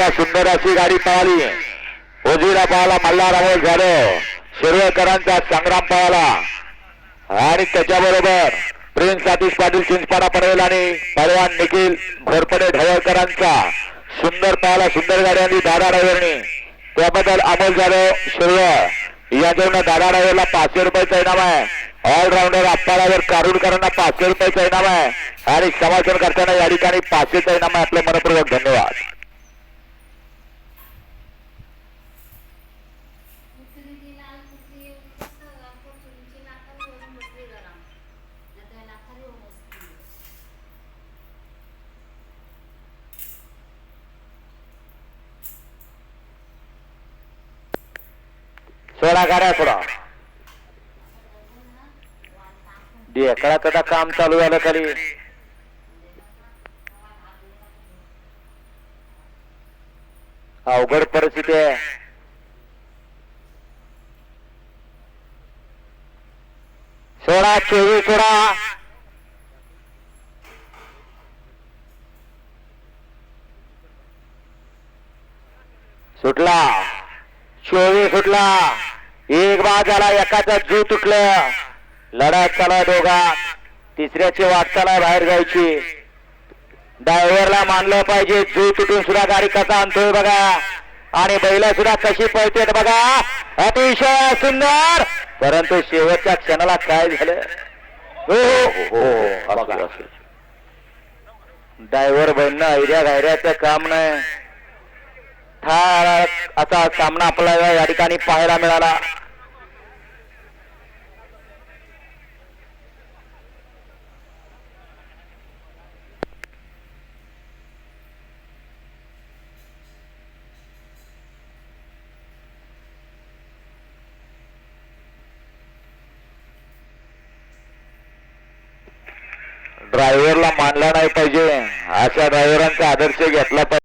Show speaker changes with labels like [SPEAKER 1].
[SPEAKER 1] आता सुंदर अशी गाडी पळाली उजवीला पळाला मल्हार झालं. शिरवळकरांचा संग्राम पळाला आणि त्याच्याबरोबर प्रिन्स सतीश पाटील चिंचपाडा पडेल आणि पहलवान निखिल घोरपडे ढवळकरांचा सुंदर पळाला सुंदर गाडी दादा ड्रायव्हरनी. त्याबद्दल अमोल जाधव शिरवळ यादवनं दादा ड्रायव्हरला पाचशे रुपयाचा इनाम आहे. ऑलराऊंडर अप्पारावर कारुडकरांना पाचशे रुपयाचा इनाम आहे. आणि समाचार करताना या ठिकाणी पाचशेचा इनाम आहे. आपले मनपूर्वक धन्यवाद. सोडा गाड्या सोडा. ढेकळा कदा काम चालू झालं खाली. अवघड परिस्थिती आहे. सोळा चोवीस सोळा सुटला. चोवी सुटला. एक बाद झाला एकाचा जीव तुटलं. लढाई चालाय दोघा तिसऱ्याची वाटचाल आहे बाहेर जायची. ड्रायव्हरला मानलं पाहिजे जीव तुटून सुद्धा गाडी कसा आणतोय बघा. आणि बैल सुद्धा कशी पळते बघा. अतिशय सुंदर. परंतु शेवटच्या क्षणाला काय झालं? हो हो हो, हो, हो ड्रायव्हर बहिण ऐर्या गायऱ्याचं काम नाही. ठार असा सामना आपल्याला या ठिकाणी पाहायला मिळाला. ड्रायव्हरला मानला नाही पाहिजे. अशा ड्रायव्हरांचा आदर्श घेतला पाहिजे.